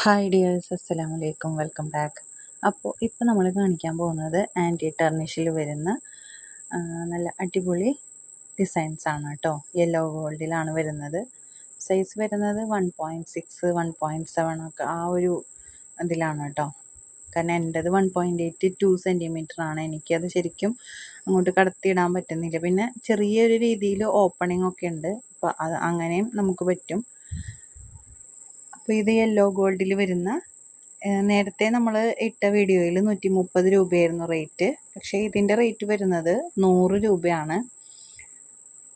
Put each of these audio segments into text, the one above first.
Hi dears അസ്സലാമു അലൈക്കും welcome back അപ്പോൾ ഇപ്പോൾ നമ്മൾ കാണിക്കാൻ പോകുന്നത് ആന്റി ടെർണിഷിൽ വരുന്ന നല്ല അടിപൊളി ഡിസൈൻസ് ആണ് കേട്ടോ യെല്ലോ ഗോൾഡിലാണ് വരുന്നത്. സൈസ് വരുന്നത് one point six one point seven ഒക്കെ ആ ഒരു ഇതിലാണ് കേട്ടോ കാരണം എന്റെത് one point eight two centimetre ആണ്. എനിക്കത് ശരിക്കും അങ്ങോട്ട് കടത്തിയിടാൻ പറ്റുന്നില്ല. പിന്നെ ചെറിയൊരു രീതിയിൽ ഓപ്പണിംഗ് ഒക്കെ ഉണ്ട്. അപ്പോൾ അത് അങ്ങനെയും നമുക്ക് പറ്റും. അപ്പോൾ ഇത് യെല്ലോ ഗോൾഡിൽ വരുന്ന നേരത്തെ നമ്മൾ ഇട്ട വീഡിയോയിൽ നൂറ്റി മുപ്പത് രൂപയായിരുന്നു റേറ്റ് പക്ഷേ ഇതിന്റെ റേറ്റ് വരുന്നത് നൂറ് രൂപയാണ്.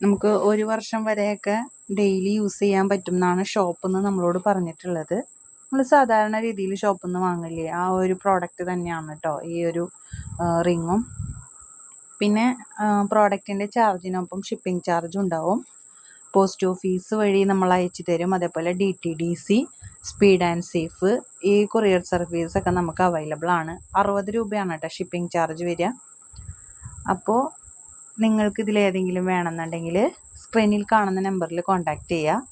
നമുക്ക് ഒരു വർഷം വരെയൊക്കെ ഡെയിലി യൂസ് ചെയ്യാൻ പറ്റും എന്നാണ് ഷോപ്പിൽ നിന്ന് നമ്മളോട് പറഞ്ഞിട്ടുള്ളത്. നമ്മൾ സാധാരണ രീതിയിൽ ഷോപ്പിൽ നിന്ന് വാങ്ങില്ലേ ആ ഒരു പ്രോഡക്റ്റ് തന്നെയാണ് കേട്ടോ ഈ ഒരു റിങ്ങും പിന്നെ പ്രോഡക്റ്റിന്റെ ചാർജിനൊപ്പം ഷിപ്പിംഗ് ചാർജും ഉണ്ടാവും. പോസ്റ്റ് ഓഫീസ് വഴി നമ്മൾ അയച്ചു തരും. അതേപോലെ D T D C speed and safe ഈ കൊറിയർ സർവീസൊക്കെ നമുക്ക് അവൈലബിൾ ആണ്. അറുപത് രൂപയാണ് കേട്ടോ ഷിപ്പിംഗ് ചാർജ് വരിക. അപ്പോൾ നിങ്ങൾക്ക് ഇതിലേതെങ്കിലും വേണമെന്നുണ്ടെങ്കിൽ സ്ക്രീനിൽ കാണുന്ന നമ്പറിൽ കോൺടാക്റ്റ് ചെയ്യുക.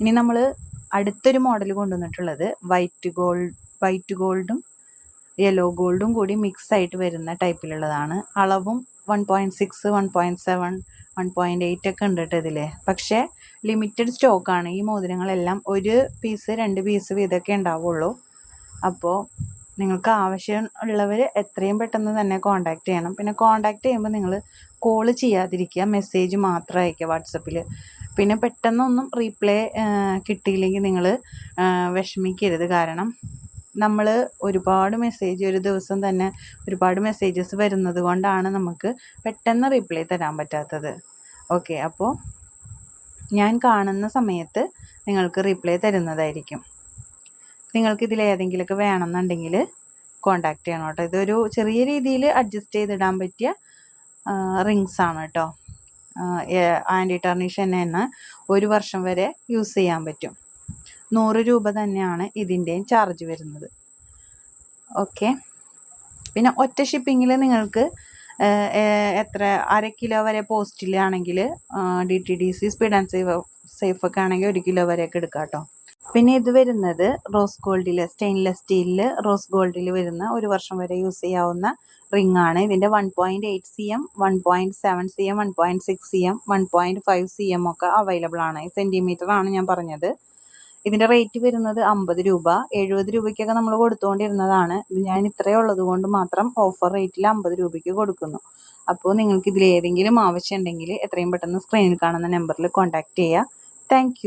ഇനി നമ്മൾ അടുത്തൊരു മോഡൽ കൊണ്ടുവന്നിട്ടുള്ളത് വൈറ്റ് ഗോൾഡ് വൈറ്റ് ഗോൾഡും യെല്ലോ ഗോൾഡും കൂടി മിക്സ് ആയിട്ട് വരുന്ന ടൈപ്പിലുള്ളതാണ് അളവും one point six one point seven one point eight ഒക്കെ ഉണ്ട് കേട്ടോ ഇതിൽ പക്ഷേ ലിമിറ്റഡ് സ്റ്റോക്കാണ് ഈ മോതിരങ്ങളെല്ലാം ഒരു പീസ് രണ്ട് പീസ് വീതമൊക്കെ ഉണ്ടാവുള്ളൂ. അപ്പോൾ നിങ്ങൾക്ക് ആവശ്യം ഉള്ളവർ എത്രയും പെട്ടെന്ന് തന്നെ കോൺടാക്റ്റ് ചെയ്യണം. പിന്നെ കോൺടാക്റ്റ് ചെയ്യുമ്പോൾ നിങ്ങൾ കോൾ ചെയ്യാതിരിക്കുക. മെസ്സേജ് മാത്രം അയക്കുക വാട്സപ്പിൽ പിന്നെ പെട്ടെന്നൊന്നും റീപ്ലൈ കിട്ടിയില്ലെങ്കിൽ നിങ്ങൾ വിഷമിക്കരുത്. കാരണം നമ്മൾ ഒരുപാട് മെസ്സേജ് ഒരു ദിവസം തന്നെ ഒരുപാട് മെസ്സേജസ് വരുന്നത് കൊണ്ടാണ് നമുക്ക് പെട്ടെന്ന് റിപ്ലൈ തരാൻ പറ്റാത്തത്. ഓക്കെ അപ്പോൾ ഞാൻ കാണുന്ന സമയത്ത് നിങ്ങൾക്ക് റിപ്ലൈ തരുന്നതായിരിക്കും. നിങ്ങൾക്ക് ഇതിൽ ഏതെങ്കിലുമൊക്കെ വേണമെന്നുണ്ടെങ്കിൽ കോണ്ടാക്ട് ചെയ്യണം കേട്ടോ. ഇതൊരു ചെറിയ രീതിയിൽ അഡ്ജസ്റ്റ് ചെയ്തിടാൻ പറ്റിയ റിങ്സ് ആണ് കേട്ടോ. ആന്റി ടർണിഷ് തന്നെ ഒരു വർഷം വരെ യൂസ് ചെയ്യാൻ പറ്റും. നൂറ് രൂപ തന്നെയാണ് ഇതിന്റെയും ചാർജ് വരുന്നത്. ഓക്കെ പിന്നെ ഒറ്റ ഷിപ്പിങ്ങിൽ നിങ്ങൾക്ക് എത്ര അര കിലോ വരെ പോസ്റ്റിലാണെങ്കിൽ D T D C speed and safe safe ഒക്കെ ആണെങ്കിൽ ഒരു കിലോ വരെയൊക്കെ എടുക്കാം കേട്ടോ. പിന്നെ ഇത് വരുന്നത് റോസ് ഗോൾഡിൽ സ്റ്റെയിൻലെസ് സ്റ്റീലിൽ റോസ് ഗോൾഡിൽ വരുന്ന ഒരു വർഷം വരെ യൂസ് ചെയ്യാവുന്ന റിംഗ് ആണ് ഇതിന്റെ one point eight C M one point seven C M one point six C M one point five C M ഒക്കെ അവൈലബിൾ ആണ്. സെന്റിമീറ്റർ ആണ് ഞാൻ പറഞ്ഞത്. ഇതിന്റെ റേറ്റ് വരുന്നത് അമ്പത് രൂപ. എഴുപത് രൂപയ്ക്കൊക്കെ നമ്മൾ കൊടുത്തുകൊണ്ടിരുന്നതാണ്. ഞാൻ ഇത്രയേ ഉള്ളത് കൊണ്ട് മാത്രം ഓഫർ റേറ്റിൽ അമ്പത് രൂപയ്ക്ക് കൊടുക്കുന്നു. അപ്പോൾ നിങ്ങൾക്ക് ഇതിൽ ഏതെങ്കിലും ആവശ്യം ഉണ്ടെങ്കിൽ എത്രയും പെട്ടെന്ന് സ്ക്രീനിൽ കാണുന്ന നമ്പറിൽ കോൺടാക്റ്റ് ചെയ്യുക താങ്ക്